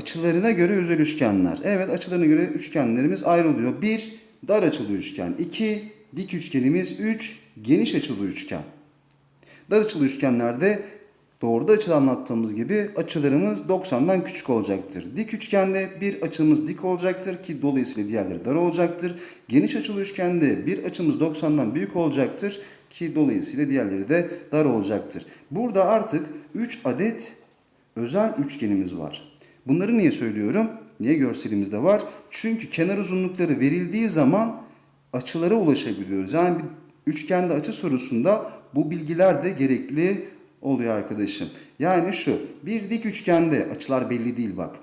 açılarına göre özel üçgenler. Evet açılarına göre üçgenlerimiz ayrılıyor. 1 dar açılı üçgen. 2 dik üçgenimiz. 3 geniş açılı üçgen. Dar açılı üçgenlerde doğruda açılı anlattığımız gibi açılarımız 90'dan küçük olacaktır. Dik üçgende bir açımız dik olacaktır ki dolayısıyla diğerleri dar olacaktır. Geniş açılı üçgende bir açımız 90'dan büyük olacaktır ki dolayısıyla diğerleri de dar olacaktır. Burada artık 3 adet özel üçgenimiz var. Bunları niye söylüyorum? Niye görselimizde var? Çünkü kenar uzunlukları verildiği zaman açılara ulaşabiliyoruz. Yani bir üçgende açı sorusunda bu bilgiler de gerekli oluyor arkadaşım. Yani şu bir dik üçgende açılar belli değil bak.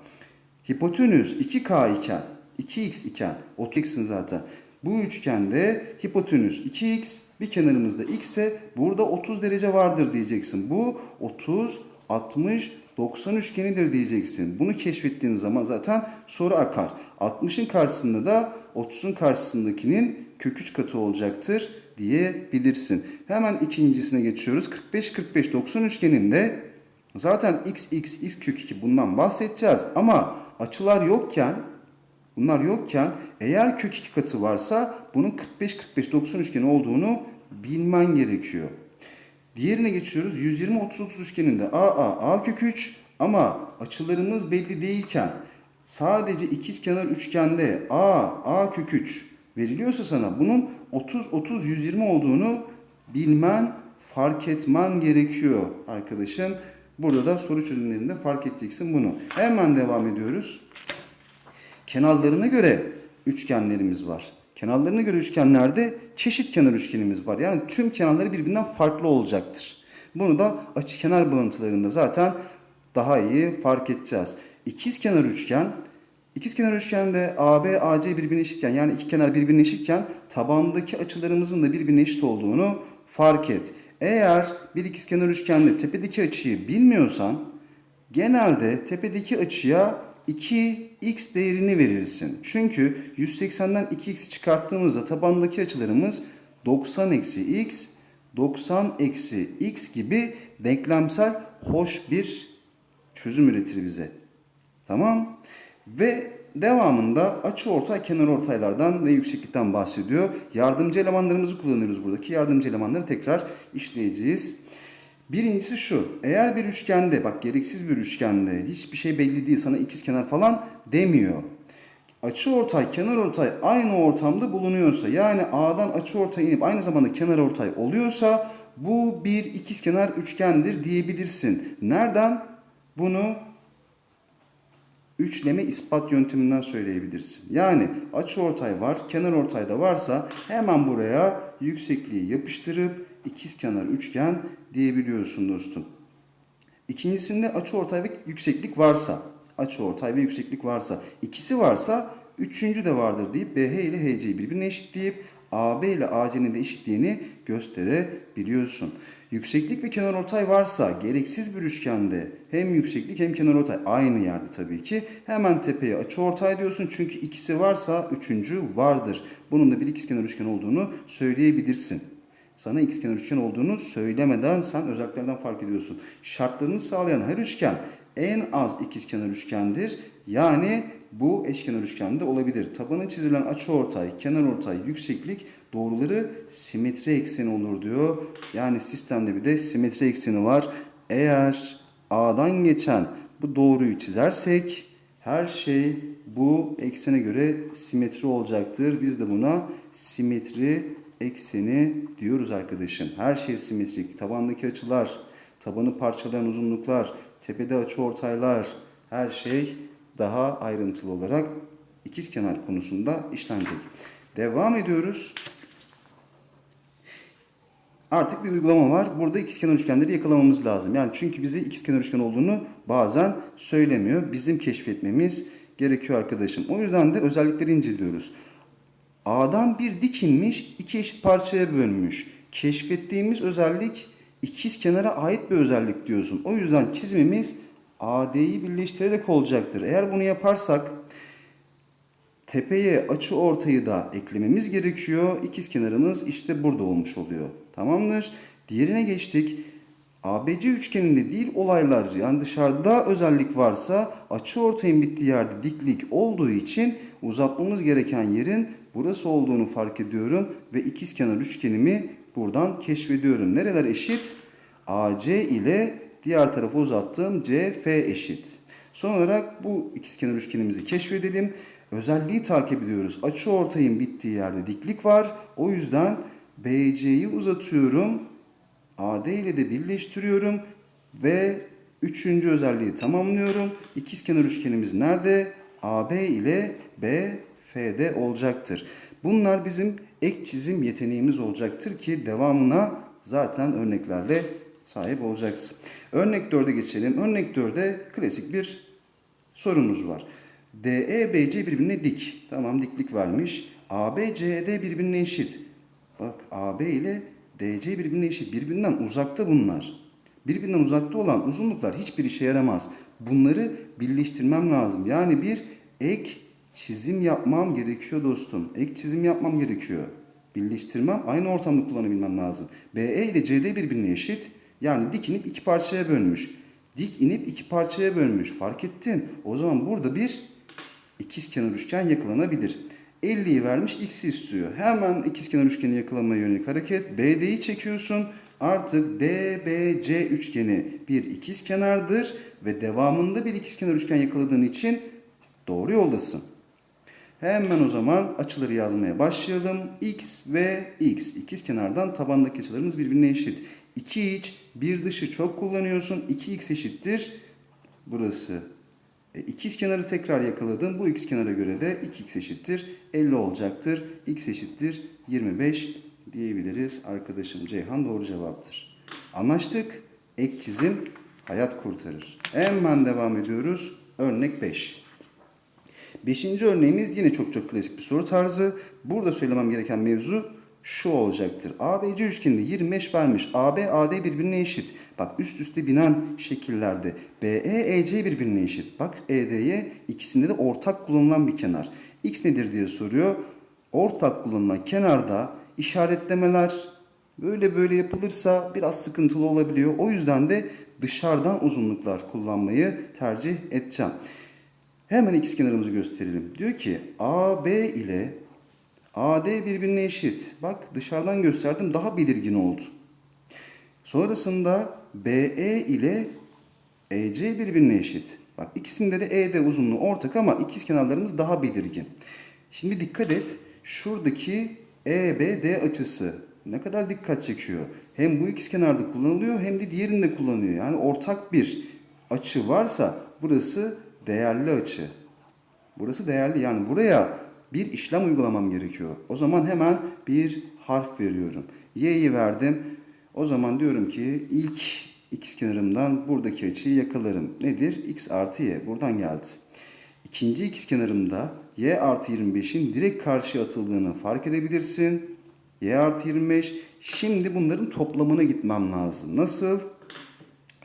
Hipotenüs 2K iken 2x iken 30x'in zaten. Bu üçgende hipotenüs 2x bir kenarımızda x ise burada 30 derece vardır diyeceksin. Bu 30, 60, 90 üçgenidir diyeceksin. Bunu keşfettiğin zaman zaten soru akar. 60'ın karşısında da 30'un karşısındakinin kök 3 katı olacaktır diyebilirsin. Hemen ikincisine geçiyoruz. 45 45 90 üçgeninde zaten x x x kök 2 bundan bahsedeceğiz ama açılar yokken bunlar yokken eğer kök 2 katı varsa bunun 45 45 90 üçgeni olduğunu bilmen gerekiyor. Diğerine geçiyoruz. 120 30 30 üçgeninde a a kök 3 ama açılarımız belli değilken sadece ikizkenar üçgende a a kök 3 veriliyorsa sana bunun 30 30 120 olduğunu bilmen, fark etmen gerekiyor arkadaşım. Burada da soru çözümlerinde fark edeceksin bunu. Hemen devam ediyoruz. Kenarlarına göre üçgenlerimiz var. Kenarlarına göre üçgenlerde çeşit kenar üçgenimiz var. Yani tüm kenarları birbirinden farklı olacaktır. Bunu da açı kenar bağıntılarında zaten daha iyi fark edeceğiz. İkiz kenar üçgen İkiz kenar üçgende AB, AC birbirine eşitken yani iki kenar birbirine eşitken tabandaki açılarımızın da birbirine eşit olduğunu fark et. Eğer bir ikizkenar üçgende tepedeki açıyı bilmiyorsan genelde tepedeki açıya 2x değerini verirsin. Çünkü 180'den 2x'i çıkarttığımızda tabandaki açılarımız 90 eksi x, 90 eksi x gibi denklemsel hoş bir çözüm üretir bize. Tamam. Ve devamında açı ortay, kenar ortaylardan ve yükseklikten bahsediyor. Yardımcı elemanlarımızı kullanıyoruz buradaki. Yardımcı elemanları tekrar işleyeceğiz. Birincisi şu. Eğer bir üçgende, bak gereksiz bir üçgende hiçbir şey belli değil sana ikiz kenar falan demiyor. Açı ortay, kenar ortay aynı ortamda bulunuyorsa yani A'dan açı ortay inip aynı zamanda kenar ortay oluyorsa bu bir ikiz kenar üçgendir diyebilirsin. Nereden? Bunu üçleme ispat yönteminden söyleyebilirsin. Yani açı ortay var, kenar ortay da varsa hemen buraya yüksekliği yapıştırıp ikizkenar üçgen diyebiliyorsun dostum. İkincisinde açı ortay ve yükseklik varsa, açı ortay ve yükseklik varsa, ikisi varsa üçüncü de vardır deyip BH ile HC'yi birbirine eşitleyip AB ile AC'nin de eşitliğini gösterebiliyorsun. Yükseklik ve kenarortay varsa gereksiz bir üçgende hem yükseklik hem kenarortay aynı yerde tabii ki. Hemen tepeye açıortay diyorsun çünkü ikisi varsa üçüncü vardır. Bunun da bir ikizkenar üçgen olduğunu söyleyebilirsin. Sana ikizkenar üçgen olduğunu söylemeden sen özelliklerden fark ediyorsun. Şartlarını sağlayan her üçgen en az ikizkenar üçgendir. Yani bu eşkenar üçgende olabilir. Tabanı çizilen açıortay, kenarortay, yükseklik doğruları simetri ekseni olur diyor. Yani sistemde bir de simetri ekseni var. Eğer A'dan geçen bu doğruyu çizersek her şey bu eksene göre simetri olacaktır. Biz de buna simetri ekseni diyoruz arkadaşım. Her şey simetrik. Tabandaki açılar, tabanı parçalayan uzunluklar, tepede açı ortaylar, her şey daha ayrıntılı olarak ikizkenar konusunda işlenecek. Devam ediyoruz. Artık bir uygulama var. Burada ikizkenar üçgenleri yakalamamız lazım. Yani çünkü bize ikizkenar üçgen olduğunu bazen söylemiyor. Bizim keşfetmemiz gerekiyor arkadaşım. O yüzden de özellikleri inceliyoruz. A'dan bir dik inmiş, iki eşit parçaya bölünmüş. Keşfettiğimiz özellik ikiz kenara ait bir özellik diyorsun. O yüzden çizimimiz AD'yi birleştirerek olacaktır. Eğer bunu yaparsak tepeye açı ortayı da eklememiz gerekiyor. İkiz kenarımız işte burada olmuş oluyor. Tamamdır. Diğerine geçtik. ABC üçgeninde değil olaylar yani dışarıda özellik varsa açı ortayın bittiği yerde diklik olduğu için uzatmamız gereken yerin burası olduğunu fark ediyorum ve ikizkenar üçgenimi buradan keşfediyorum. Nereler eşit? AC ile diğer tarafa uzattığım CF eşit. Son olarak bu ikizkenar üçgenimizi keşfedelim. Özelliği takip ediyoruz. Açı ortayın bittiği yerde diklik var. O yüzden BC'yi uzatıyorum. AD ile de birleştiriyorum ve üçüncü özelliği tamamlıyorum. İkizkenar üçgenimiz nerede? AB ile BF'de olacaktır. Bunlar bizim ek çizim yeteneğimiz olacaktır ki devamına zaten örneklerle sahip olacaksın. Örnek 4'e geçelim. Örnek 4'e klasik bir sorumuz var. DE, BC birbirine dik. Tamam diklik vermiş. AB, CD birbirine eşit. Bak AB ile DC birbirine eşit. Birbirinden uzakta bunlar. Birbirinden uzakta olan uzunluklar hiçbir işe yaramaz. Bunları birleştirmem lazım. Yani bir ek çizim yapmam gerekiyor dostum. Ek çizim yapmam gerekiyor. Birleştirmem aynı ortamda kullanabilmem lazım. BE ile CD birbirine eşit. Yani dik inip iki parçaya bölmüş. Dik inip iki parçaya bölmüş. Fark ettin. O zaman burada bir ikizkenar üçgen yakalanabilir. 50'yi vermiş x'i istiyor. Hemen ikizkenar üçgeni yakalamaya yönelik hareket. BD'yi çekiyorsun. Artık DBC üçgeni bir ikizkenardır ve devamında bir ikizkenar üçgen yakaladığın için doğru yoldasın. Hemen o zaman açıları yazmaya başlayalım. X ve X. İkizkenardan tabandaki açılarımız birbirine eşit. 2 iç, bir dışı çok kullanıyorsun. 2x eşittir. Burası. E, ikizkenarı tekrar yakaladım. Bu ikizkenara göre de 2x eşittir. 50 olacaktır. x eşittir 25 diyebiliriz. Arkadaşım Ceyhan doğru cevaptır. Anlaştık. Ek çizim hayat kurtarır. Hemen devam ediyoruz. Örnek 5. Beşinci örneğimiz yine çok çok klasik bir soru tarzı. Burada söylemem gereken mevzu şu olacaktır. ABC üçgeninde 25 vermiş. AB, AD birbirine eşit. Bak üst üste binen şekillerde. BE, EC birbirine eşit. Bak ED'ye ikisinde de ortak kullanılan bir kenar. X nedir diye soruyor. Ortak kullanılan kenarda işaretlemeler böyle böyle yapılırsa biraz sıkıntılı olabiliyor. O yüzden de dışarıdan uzunluklar kullanmayı tercih edeceğim. Hemen ikizkenarımızı gösterelim. Diyor ki AB ile AD birbirine eşit. Bak dışarıdan gösterdim daha belirgin oldu. Sonrasında BE ile EC birbirine eşit. Bak ikisinde de ED uzunluğu ortak ama ikizkenarlarımız daha belirgin. Şimdi dikkat et. Şuradaki EBD açısı ne kadar dikkat çekiyor. Hem bu ikizkenarda kullanılıyor hem de diğerinde kullanılıyor. Yani ortak bir açı varsa burası değerli açı. Burası değerli yani buraya bir işlem uygulamam gerekiyor. O zaman hemen bir harf veriyorum. Y'yi verdim. O zaman diyorum ki ilk ikizkenarımdan buradaki açıyı yakalarım. Nedir? X artı Y. Buradan geldi. İkinci ikizkenarımda Y artı 25'in direkt karşıya atıldığını fark edebilirsin. Y artı 25. Şimdi bunların toplamına gitmem lazım. Nasıl?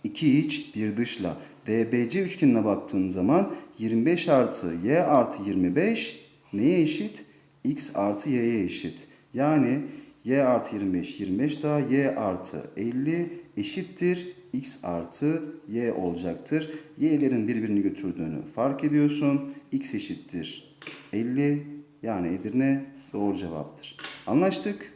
2 iç bir dışla. DBC üçgenine baktığın zaman 25 artı Y artı 25 neye eşit? X artı Y'ye eşit. Yani Y artı 25, 25 daha Y artı 50 eşittir. X artı Y olacaktır. Y'lerin birbirini götürdüğünü fark ediyorsun. X eşittir 50 yani Edirne doğru cevaptır. Anlaştık.